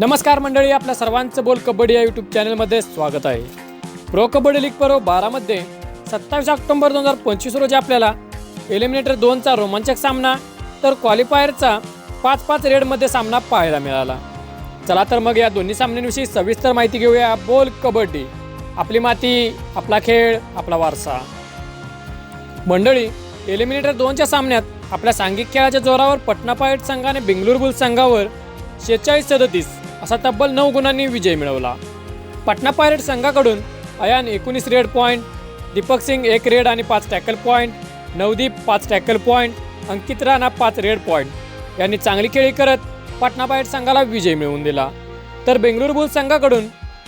नमस्कार मंडळी आपल्या सर्वांचं बोल कबड्डी या यूट्यूब चॅनलमध्ये स्वागत आहे. प्रो कबड्डी लीग पर्व बारामध्ये सत्तावीस ऑक्टोबर दोन हजार पंचवीस रोजी आपल्याला एलिमिनेटर दोनचा रोमांचक सामना तर क्वालिफायरचा पाच पाच रेडमध्ये सामना पाहायला मिळाला. चला तर मग या दोन्ही सामन्यांविषयी सविस्तर माहिती घेऊया बोल कबड्डी. आपली माती आपला खेळ आपला वारसा. मंडळी एलिमिनेटर दोनच्या सामन्यात आपल्या सांघिक खेळाच्या जोरावर पटना पायट संघाने बेंगळुरू बुल संघावर शेहेचाळीस सदतीस असा तब्बल नऊ गुणांनी विजय मिळवला. पटना पायरेट संघाकडून अयान एकोणीस रेड पॉईंट दीपक सिंग एक रेड आणि पाच टॅकल पॉईंट नवदीप पाच टॅकल पॉईंट अंकित राणा पाच रेड पॉईंट यांनी चांगली खेळी करत पटना पायरेट संघाला विजय मिळवून दिला. तर बेंगळुरू बुल संघाकडून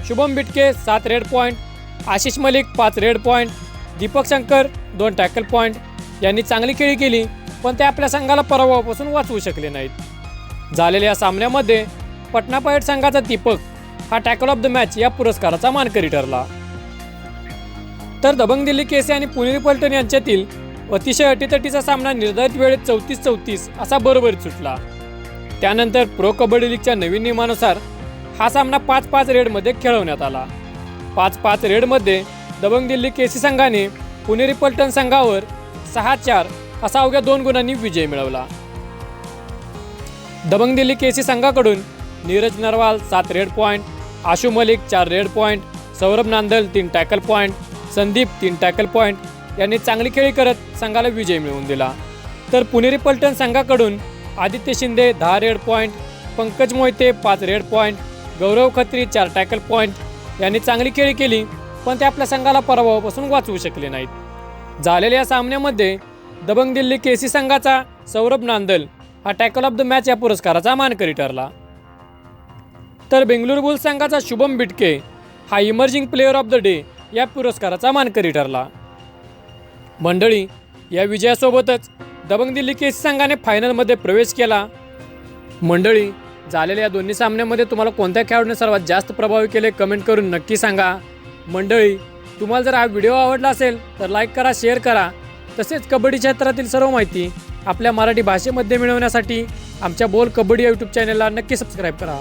शुभम बिटके सात रेड पॉईंट आशिष मलिक पाच रेड पॉईंट दीपक शंकर दोन टॅकल पॉईंट यांनी चांगली खेळी केली पण ते आपल्या संघाला पराभवापासून वाचवू शकले नाहीत. झालेल्या या सामन्यामध्ये पटना पायट संघाचा दीपक हा टॅकल ऑफ द मॅच या पुरस्काराचा मानकरी ठरला. तर दबंग दिल्ली केसे आणि पुणेरी पलटण यांच्यातील अतिशय अटीतटीचा सामना निर्धारित वेळेत चौतीस चौतीस असा बरोबरीत सुटला. त्यानंतर प्रो कबड्डी लीगच्या नवीन नियमानुसार हा सामना पाच पाच रेडमध्ये खेळवण्यात आला. पाच पाच रेडमध्ये दबंग दिल्ली केसी संघाने पुणेरी पलटण संघावर सहा चार असा अवघ्या दोन गुणांनी विजय मिळवला. दबंग दिल्ली केसी संघाकडून नीरज नरवाल सात रेड पॉईंट आशू मलिक चार रेड पॉईंट सौरभ नांदल तीन टॅकल पॉईंट संदीप तीन टॅकल पॉईंट यांनी चांगली खेळी करत संघाला विजय मिळवून दिला. तर पुणेरी पलटण संघाकडून आदित्य शिंदे दहा रेड पॉईंट पंकज मोहिते पाच रेड पॉईंट गौरव खत्री चार टॅकल पॉईंट यांनी चांगली खेळी केली पण ते आपल्या संघाला पराभवापासून वाचवू शकले नाहीत. झालेल्या या सामन्यामध्ये दबंग दिल्ली केसी संघाचा सौरभ नांदल हा टॅकल ऑफ द मॅच या पुरस्काराचा मानकरी ठरला. तर बेंगळुरू बुल्स संघाचा शुभम बिटके हा emerging player of the day या पुरस्काराचा मानकरी ठरला. मंडळी या विजयासोबतच दबंग दिल्ली केस संघाने फायनलमध्ये प्रवेश केला. मंडळी झालेल्या या दोन्ही सामन्यामध्ये तुम्हाला कोणत्या खेळाडूने सर्वात जास्त प्रभावी केले कमेंट करून नक्की सांगा. मंडळी तुम्हाला जर हा व्हिडिओ आवडला असेल तर लाईक करा शेअर करा. तसेच कबड्डी क्षेत्रातील सर्व माहिती आपल्या मराठी भाषेमध्ये मिळवण्यासाठी आमच्या बोल कबड्डी यूट्यूब चॅनलला नक्की सबस्क्राईब करा.